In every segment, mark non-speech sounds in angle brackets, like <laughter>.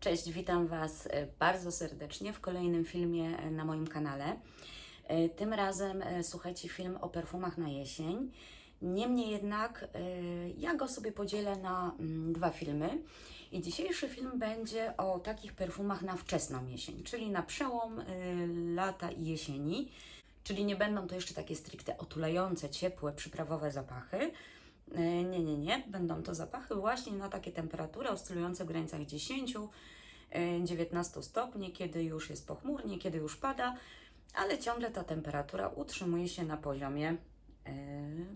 Cześć, witam Was e, bardzo serdecznie w kolejnym filmie e, na moim kanale. E, Tym razem słuchajcie film o perfumach na jesień. Niemniej jednak ja go sobie podzielę na mm, dwa filmy. I dzisiejszy film będzie o takich perfumach na wczesną jesień, czyli na przełom lata i jesieni. Czyli nie będą to jeszcze takie stricte otulające, ciepłe, przyprawowe zapachy. E, Nie, nie, nie. Będą to zapachy właśnie na takie temperatury oscylujące w granicach 10, e, 19 stopni, kiedy już jest pochmurnie, kiedy już pada, ale ciągle ta temperatura utrzymuje się na poziomie e,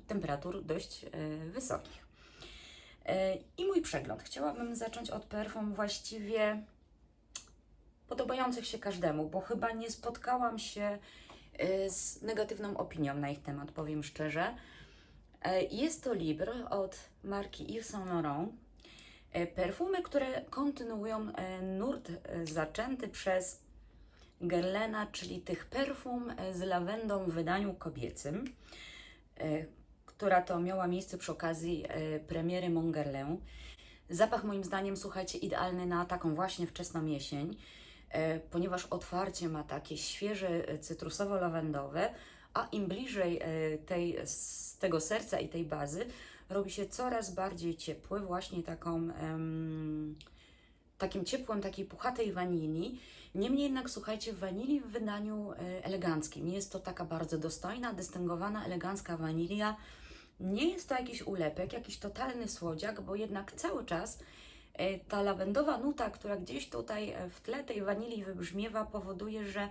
temperatur dość e, wysokich. E, I mój przegląd. Chciałabym zacząć od perfum właściwie podobających się każdemu, bo chyba nie spotkałam się e, z negatywną opinią na ich temat, powiem szczerze. E, Jest to Libre od marki Yves Saint Laurent. E, Perfumy, które kontynuują e, nurt zaczęty przez Guerlaina, czyli tych perfum z lawendą w wydaniu kobiecym, która to miała miejsce przy okazji premiery Mon Guerlain. Zapach moim zdaniem, słuchajcie, idealny na taką właśnie wczesną jesień, ponieważ otwarcie ma takie świeże cytrusowo-lawendowe, a im bliżej e, tej, z tego serca i tej bazy, robi się coraz bardziej ciepły, właśnie taką, takim ciepłem takiej puchatej wanilii. Niemniej jednak, słuchajcie, wanilii w wydaniu e, eleganckim. Jest to taka bardzo dostojna, dystyngowana, elegancka wanilia. Nie jest to jakiś ulepek, jakiś totalny słodziak, bo jednak cały czas e, ta lawendowa nuta, która gdzieś tutaj w tle tej wanilii wybrzmiewa, powoduje, że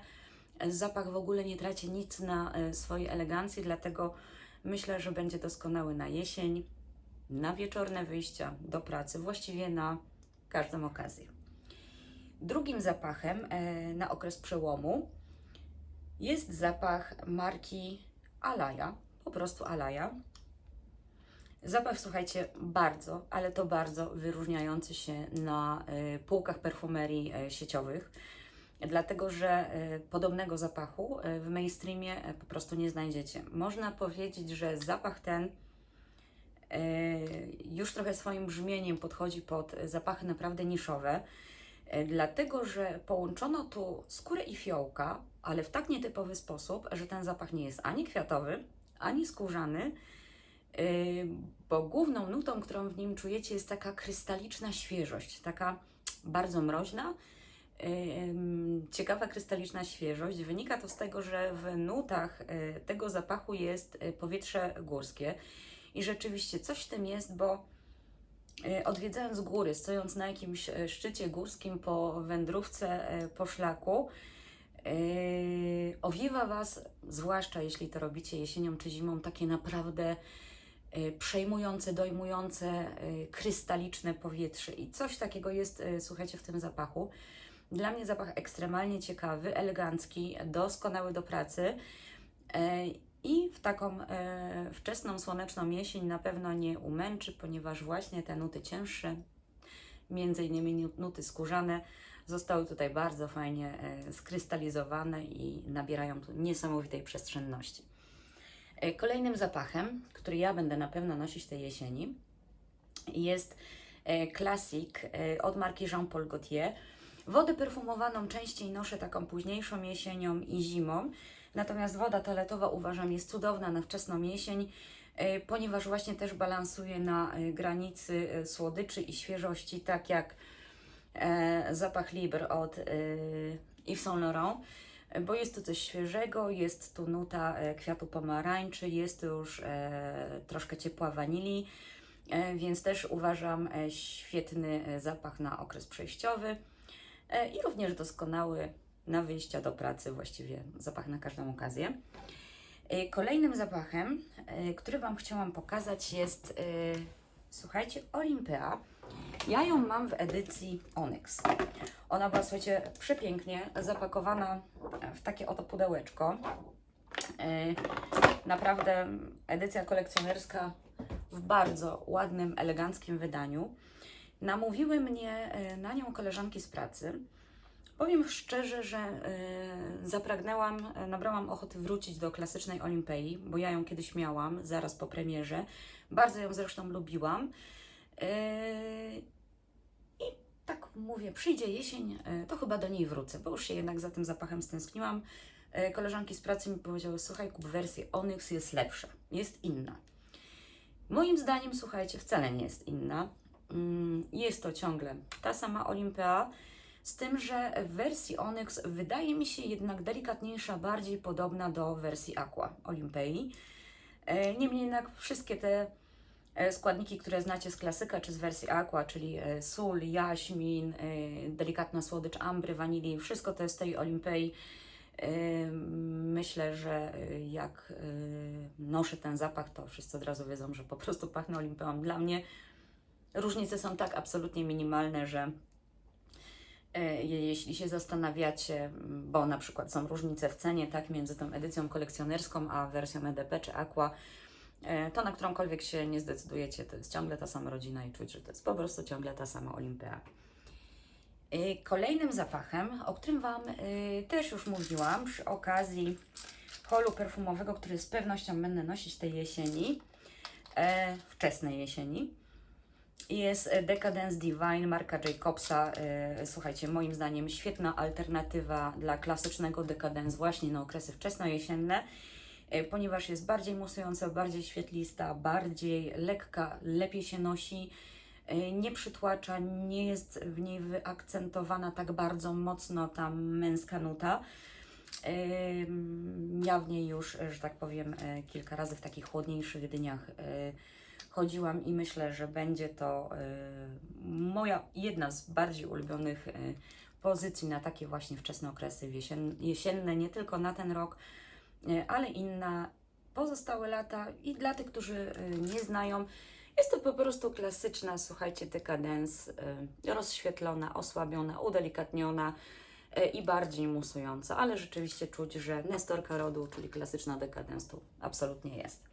zapach w ogóle nie traci nic na e, swojej elegancji, dlatego myślę, że będzie doskonały na jesień, na wieczorne wyjścia do pracy, właściwie na każdą okazję. Drugim zapachem e, na okres przełomu jest zapach marki Alaya, po prostu Alaya. Zapach, słuchajcie, bardzo, ale to bardzo wyróżniający się na e, półkach perfumerii sieciowych, dlatego że e, podobnego zapachu e, w mainstreamie e, po prostu nie znajdziecie. Można powiedzieć, że zapach ten już trochę swoim brzmieniem podchodzi pod zapachy naprawdę niszowe, dlatego że połączono tu skórę i fiołka, ale w tak nietypowy sposób, że ten zapach nie jest ani kwiatowy, ani skórzany, bo główną nutą, którą w nim czujecie, jest taka krystaliczna świeżość, taka bardzo mroźna. Ciekawa krystaliczna świeżość. Wynika to z tego, że w nutach yy, tego zapachu jest yy, powietrze górskie i rzeczywiście coś w tym jest, bo yy, odwiedzając góry, stojąc na jakimś szczycie górskim po wędrówce, po szlaku, owiewa Was, zwłaszcza jeśli to robicie jesienią czy zimą, takie naprawdę przejmujące, dojmujące, krystaliczne powietrze. I coś takiego jest, słuchajcie, w tym zapachu. Dla mnie zapach ekstremalnie ciekawy, elegancki, doskonały do pracy. E, I w taką e, wczesną, słoneczną jesień na pewno nie umęczy, ponieważ właśnie te nuty cięższe, między innymi nu- nuty skórzane, zostały tutaj bardzo fajnie e, skrystalizowane i nabierają tu niesamowitej przestrzenności. Kolejnym zapachem, który ja będę na pewno nosić tej jesieni, jest klasik od marki Jean Paul Gaultier. Wodę perfumowaną częściej noszę taką późniejszą jesienią i zimą, natomiast woda toaletowa uważam jest cudowna na wczesną jesień, e, ponieważ właśnie też balansuje na e, granicy e, słodyczy i świeżości, tak jak e, zapach Libre od Yves Saint Laurent bo jest to coś świeżego, jest tu nuta e, kwiatu pomarańczy, jest tu już e, troszkę ciepła wanilii, więc też uważam świetny zapach na okres przejściowy i również doskonały na wyjścia do pracy, właściwie zapach na każdą okazję. E, Kolejnym zapachem, e, który Wam chciałam pokazać jest, e, słuchajcie, Olympea. Ja ją mam w edycji Onyx. Ona była, słuchajcie, przepięknie zapakowana w takie oto pudełeczko. Naprawdę edycja kolekcjonerska w bardzo ładnym, eleganckim wydaniu. Namówiły mnie yy, na nią koleżanki z pracy. Powiem szczerze, że yy, zapragnęłam, yy, nabrałam ochoty wrócić do klasycznej Olimpei, bo ja ją kiedyś miałam, zaraz po premierze. Bardzo ją zresztą lubiłam. Yy, tak mówię, przyjdzie jesień, e, to chyba do niej wrócę, bo już się jednak za tym zapachem stęskniłam. E, Koleżanki z pracy mi powiedziały, słuchaj, kup wersję Onyx jest lepsza, jest inna. Moim zdaniem, słuchajcie, wcale nie jest inna. Mm, Jest to ciągle ta sama Olympia, z tym, że w wersji Onyx wydaje mi się jednak delikatniejsza, bardziej podobna do wersji Aqua Olympei. E, Niemniej jednak wszystkie te e, składniki, które znacie z klasyka czy z wersji Aqua, czyli e, sól, jaśmin, delikatna słodycz ambry, wanilii, wszystko to jest tej Olympei. E, Myślę, że jak noszę ten zapach, to wszyscy od razu wiedzą, że po prostu pachnę Olimpeą. Dla mnie różnice są tak absolutnie minimalne, że E, Jeśli się zastanawiacie, bo na przykład są różnice w cenie, tak, między tą edycją kolekcjonerską a wersją EDP czy Aqua, e, to na którąkolwiek się nie zdecydujecie, to jest ciągle ta sama rodzina i czuć, że to jest po prostu ciągle ta sama Olimpia. E, Kolejnym zapachem, o którym Wam też już mówiłam przy okazji holu perfumowego, który z pewnością będę nosić tej jesieni, wczesnej jesieni, jest e, Decadence Divine marka Jacobsa. E, Słuchajcie, moim zdaniem świetna alternatywa dla klasycznego Decadence właśnie na okresy wczesnojesienne, e, ponieważ jest bardziej musująca, bardziej świetlista, bardziej lekka, lepiej się nosi, nie przytłacza, nie jest w niej wyakcentowana tak bardzo mocno ta męska nuta. Ja w niej już, że tak powiem, kilka razy w takich chłodniejszych dniach chodziłam i myślę, że będzie to e, moja jedna z bardziej ulubionych e, pozycji na takie właśnie wczesne okresy jesienne, nie tylko na ten rok, e, ale i na pozostałe lata. I dla tych, którzy nie znają, jest to po prostu klasyczna, słuchajcie, dekadens, rozświetlona, osłabiona, udelikatniona i bardziej musująca, ale rzeczywiście czuć, że Nestorka rodu, czyli klasyczna dekadens, tu absolutnie jest.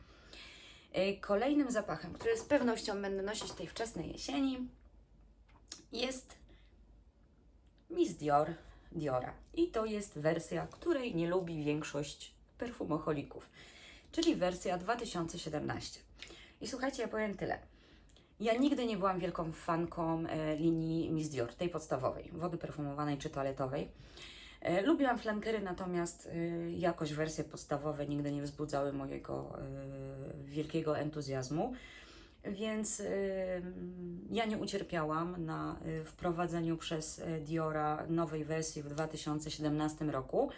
E, Kolejnym zapachem, który z pewnością będę nosić tej wczesnej jesieni, jest Miss Dior Diora. I to jest wersja, której nie lubi większość perfumoholików, czyli wersja 2017. I słuchajcie, ja powiem tyle. Ja nigdy nie byłam wielką fanką e, linii Miss Dior, tej podstawowej, wody perfumowanej czy toaletowej. E, lubiłam flankery, natomiast e, jakoś wersje podstawowe nigdy nie wzbudzały mojego e, wielkiego entuzjazmu. Więc ja nie ucierpiałam na wprowadzeniu przez Diora nowej wersji w 2017 roku,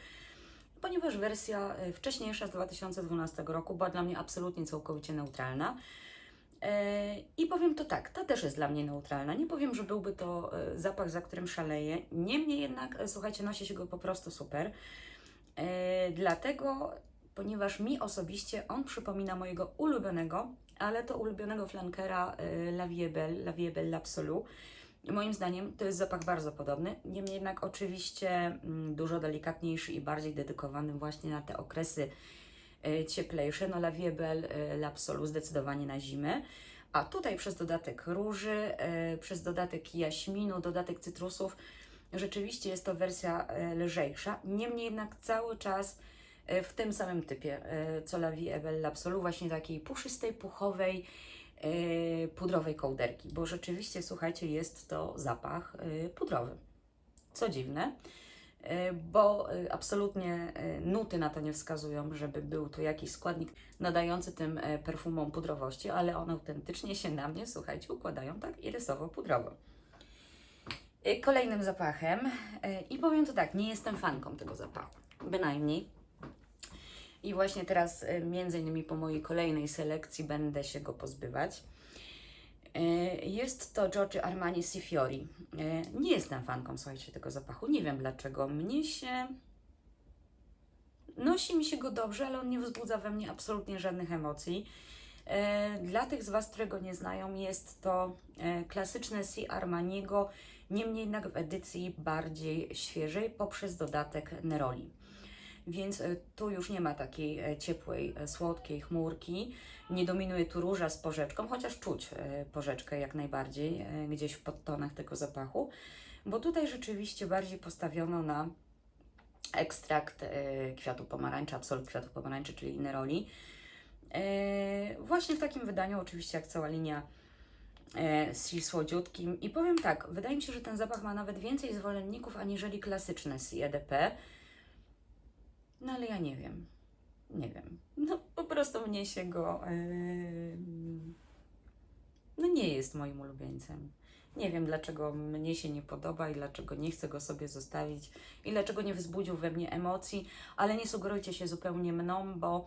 ponieważ wersja wcześniejsza z 2012 roku była dla mnie absolutnie całkowicie neutralna. E, I powiem to tak, ta też jest dla mnie neutralna. Nie powiem, że byłby to e, zapach, za którym szaleję. Niemniej jednak, e, słuchajcie, nosi się go po prostu super. Dlatego, ponieważ mi osobiście on przypomina mojego ulubionego, ale to ulubionego flankera La Vie Belle, La Vie Belle L'Absolu. Moim zdaniem to jest zapach bardzo podobny, niemniej jednak oczywiście mm, dużo delikatniejszy i bardziej dedykowany właśnie na te okresy cieplejsze. No La Vie Belle e, L'Absolu zdecydowanie na zimę. A tutaj przez dodatek róży, e, przez dodatek jaśminu, dodatek cytrusów, rzeczywiście jest to wersja e, lżejsza. Niemniej jednak cały czas e, w tym samym typie, e, co La Vie Belle L'Absolu, właśnie takiej puszystej, puchowej, e, pudrowej kołderki, bo rzeczywiście, słuchajcie, jest to zapach e, pudrowy. Co dziwne, e, bo e, absolutnie e, nuty na to nie wskazują, żeby był to jakiś składnik nadający tym e, perfumom pudrowości, ale one autentycznie się na mnie, słuchajcie, układają tak irysowo-pudrowo. E, Kolejnym zapachem, e, i powiem to tak, nie jestem fanką tego zapachu, bynajmniej. I właśnie teraz, e, między innymi po mojej kolejnej selekcji, będę się go pozbywać. E, Jest to Giorgio Armani Sifiori. E, Nie jestem fanką, słuchajcie, tego zapachu. Nie wiem dlaczego. Mnie się. Nosi mi się go dobrze, ale on nie wzbudza we mnie absolutnie żadnych emocji. E, Dla tych z Was, które go nie znają, jest to klasyczne Si Armaniego, niemniej jednak w edycji bardziej świeżej poprzez dodatek Neroli. Więc e, tu już nie ma takiej e, ciepłej, e, słodkiej chmurki. Nie dominuje tu róża z porzeczką, chociaż czuć porzeczkę jak najbardziej gdzieś w podtonach tego zapachu, bo tutaj rzeczywiście bardziej postawiono na ekstrakt kwiatu pomarańczy, absolut kwiatu pomarańczy, czyli neroli. E, Właśnie w takim wydaniu, oczywiście jak cała linia z słodziutkim. I powiem tak, wydaje mi się, że ten zapach ma nawet więcej zwolenników aniżeli klasyczne Sea EDP. No ale ja nie wiem. Nie wiem. No po prostu mnie się go. No nie jest moim ulubieńcem. Nie wiem, dlaczego mnie się nie podoba i dlaczego nie chcę go sobie zostawić i dlaczego nie wzbudził we mnie emocji, ale nie sugerujcie się zupełnie mną, bo,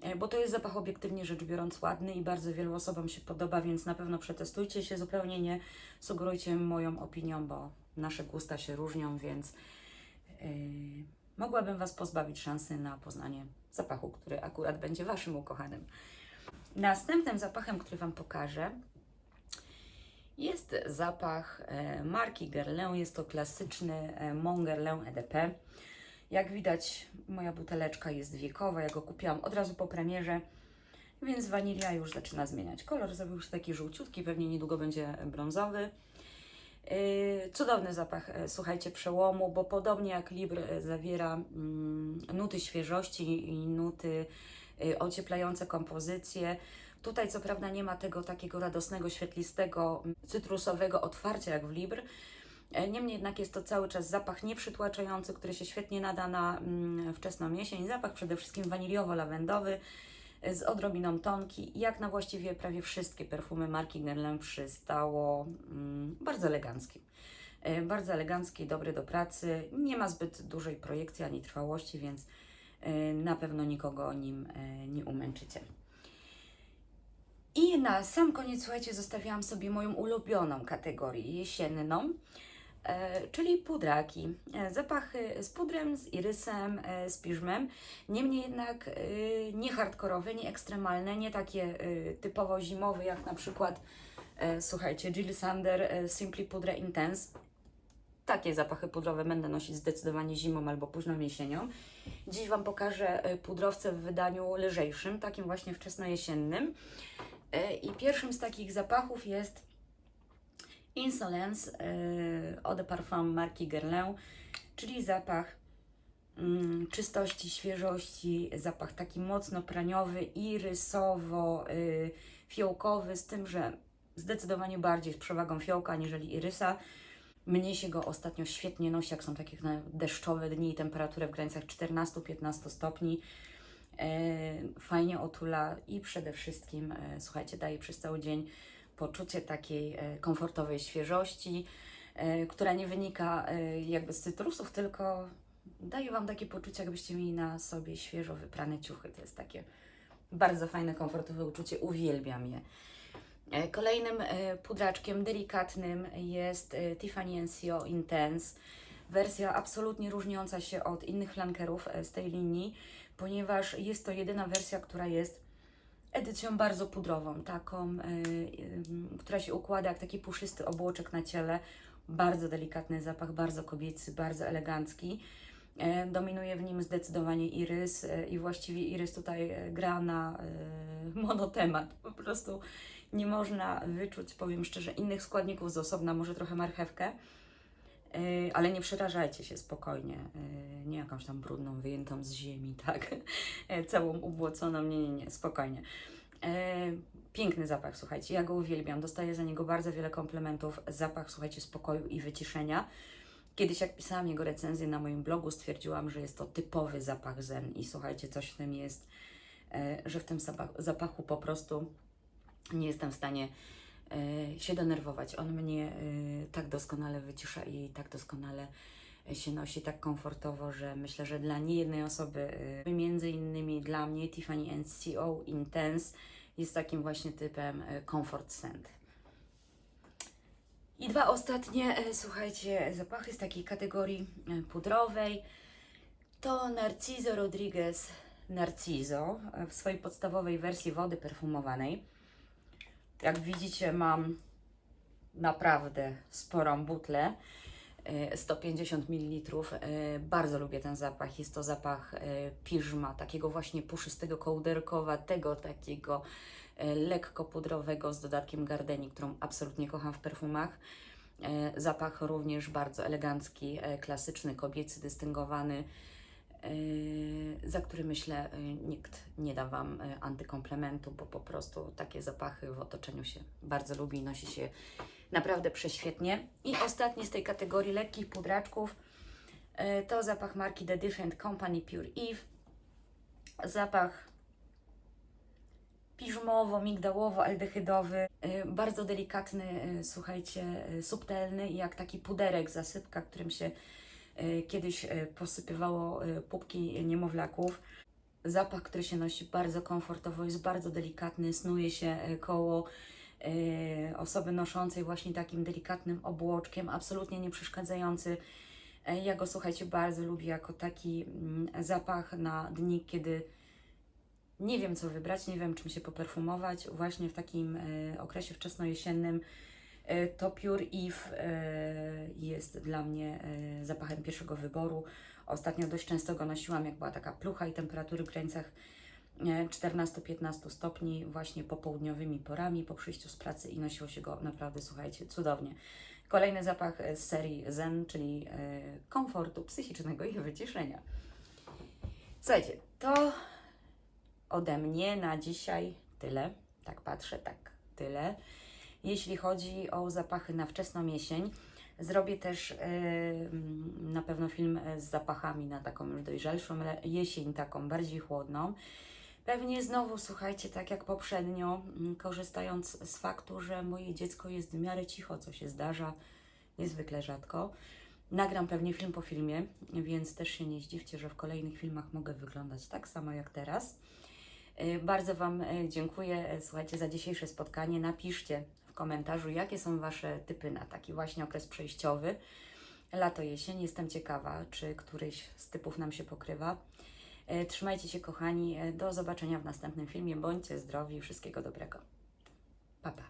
e, bo to jest zapach obiektywnie rzecz biorąc ładny i bardzo wielu osobom się podoba, więc na pewno przetestujcie się, zupełnie nie sugerujcie moją opinią, bo nasze gusta się różnią, więc yy, mogłabym Was pozbawić szansy na poznanie zapachu, który akurat będzie Waszym ukochanym. Następnym zapachem, który Wam pokażę, jest zapach e, marki Guerlain. Jest to klasyczny e, Mon Guerlain EDP. Jak widać, moja buteleczka jest wiekowa. Ja go kupiłam od razu po premierze, więc wanilia już zaczyna zmieniać kolor. Zrobił się taki żółciutki, pewnie niedługo będzie brązowy. Yy, Cudowny zapach, e, słuchajcie, przełomu, bo podobnie jak Libr e, zawiera mm, nuty świeżości i nuty y, ocieplające kompozycję. Tutaj co prawda nie ma tego takiego radosnego, świetlistego, mm, cytrusowego otwarcia jak w Libr. E, Niemniej jednak jest to cały czas zapach nieprzytłaczający, który się świetnie nada na mm, wczesną jesień. Zapach przede wszystkim waniliowo-lawendowy e, z odrobiną tonki. Jak na właściwie prawie wszystkie perfumy marki Guerlain przystało mm, bardzo elegancki. E, Bardzo elegancki, dobry do pracy. Nie ma zbyt dużej projekcji ani trwałości, więc e, na pewno nikogo nim e, nie umęczycie. I na sam koniec, słuchajcie, zostawiłam sobie moją ulubioną kategorię jesienną, czyli pudraki. E, zapachy z pudrem, z irysem, e, z piżmem. Niemniej jednak e, nie hardkorowe, nie ekstremalne, nie takie e, typowo zimowe, jak na przykład, e, słuchajcie, Jill Sander e, Simply Pudra Intense. Takie zapachy pudrowe będę nosić zdecydowanie zimą albo późną jesienią. Dziś Wam pokażę e, pudrowce w wydaniu lżejszym, takim właśnie wczesnojesiennym. E, I pierwszym z takich zapachów jest Insolence e, Eau de Parfum marki Guerlain, czyli zapach mm, czystości, świeżości, zapach taki mocno praniowy, irysowo, y, fiołkowy, z tym, że zdecydowanie bardziej z przewagą fiołka aniżeli irysa. Mnie się go ostatnio świetnie nosi, jak są takie na deszczowe dni i temperaturę w granicach 14-15 stopni. E, fajnie otula i przede wszystkim, słuchajcie, daje przez cały dzień poczucie takiej e, komfortowej świeżości, e, która nie wynika e, jakby z cytrusów, tylko daje Wam takie poczucie, jakbyście mieli na sobie świeżo wyprane ciuchy. To jest takie bardzo fajne, komfortowe uczucie, uwielbiam je. Kolejnym pudraczkiem delikatnym jest Tiffany NCO Intense. Wersja absolutnie różniąca się od innych flankerów z tej linii, ponieważ jest to jedyna wersja, która jest edycją bardzo pudrową, taką, e, która się układa jak taki puszysty obłoczek na ciele. Bardzo delikatny zapach, bardzo kobiecy, bardzo elegancki. E, Dominuje w nim zdecydowanie irys e, i właściwie irys tutaj gra na <laughs> monotemat. Po prostu nie można wyczuć, powiem szczerze, innych składników z osobna, może trochę marchewkę, ale nie przerażajcie się spokojnie. e, Nie jakąś tam brudną, wyjętą z ziemi, <laughs> tak? E, Całą ubłoconą, nie, nie, nie, spokojnie. E, Piękny zapach, słuchajcie, ja go uwielbiam. Dostaję za niego bardzo wiele komplementów. Zapach, słuchajcie, spokoju i wyciszenia. Kiedyś, jak pisałam jego recenzję na moim blogu, stwierdziłam, że jest to typowy zapach zen i słuchajcie, coś w tym jest, e, że w tym zapach, zapachu po prostu nie jestem w stanie e, się denerwować. On mnie e, tak doskonale wycisza i tak doskonale się nosi, tak komfortowo, że myślę, że dla niejednej osoby, e, między innymi dla mnie, Tiffany NCO Intense jest takim właśnie typem e, comfort scent. I dwa ostatnie, e, słuchajcie, zapachy z takiej kategorii e, pudrowej to Narciso Rodriguez Narciso e, w swojej podstawowej wersji wody perfumowanej. Jak widzicie, mam naprawdę sporą butlę. e, 150 ml. E, Bardzo lubię ten zapach. Jest to zapach e, piżma, takiego właśnie puszystego, kołderkowatego, takiego e, lekko pudrowego z dodatkiem gardeni, którą absolutnie kocham w perfumach. E, Zapach również bardzo elegancki, e, klasyczny, kobiecy, dystyngowany. Za który myślę y, nikt nie da Wam y, antykomplementu, bo po prostu takie zapachy w otoczeniu się bardzo lubi i nosi się naprawdę prześwietnie. I ostatni z tej kategorii lekkich pudraczków y, to zapach marki The Different Company Pure Eve. Zapach piżmowo-migdałowo-aldehydowy, bardzo delikatny, słuchajcie, subtelny, jak taki puderek, zasypka, którym się kiedyś y, posypywało y, pupki niemowlaków. Zapach, który się nosi bardzo komfortowo, jest bardzo delikatny, snuje się koło osoby noszącej właśnie takim delikatnym obłoczkiem, absolutnie nie przeszkadzający. Ja go, słuchajcie, bardzo lubię jako taki mm, zapach na dni, kiedy nie wiem, co wybrać, nie wiem, czym się poperfumować. Właśnie w takim e, okresie wczesnojesiennym e, to Pure Eve e, jest dla mnie e, zapachem pierwszego wyboru. Ostatnio dość często go nosiłam, jak była taka plucha i temperatury w granicach e, 14-15 stopni, właśnie popołudniowymi porami, po przyjściu z pracy i nosiło się go naprawdę, słuchajcie, cudownie. Kolejny zapach e, z serii Zen, czyli e, komfortu psychicznego i wyciszenia. Słuchajcie, to ode mnie na dzisiaj tyle. Tak patrzę, tak tyle. Jeśli chodzi o zapachy na wczesną jesień, zrobię też mm, na pewno film e, z zapachami na taką już dojrzalszą jesień, taką bardziej chłodną. Pewnie znowu, słuchajcie, tak jak poprzednio, mm, korzystając z faktu, że moje dziecko jest w miarę cicho, co się zdarza niezwykle rzadko. Nagram pewnie film po filmie, więc też się nie zdziwcie, że w kolejnych filmach mogę wyglądać tak samo jak teraz. Y, Bardzo Wam dziękuję, słuchajcie, za dzisiejsze spotkanie. Napiszcie komentarzu, jakie są Wasze typy na taki właśnie okres przejściowy. Lato, jesień. Jestem ciekawa, czy któryś z typów nam się pokrywa. Y, Trzymajcie się, kochani. Y, Do zobaczenia w następnym filmie. Bądźcie zdrowi. Wszystkiego dobrego. Pa, pa.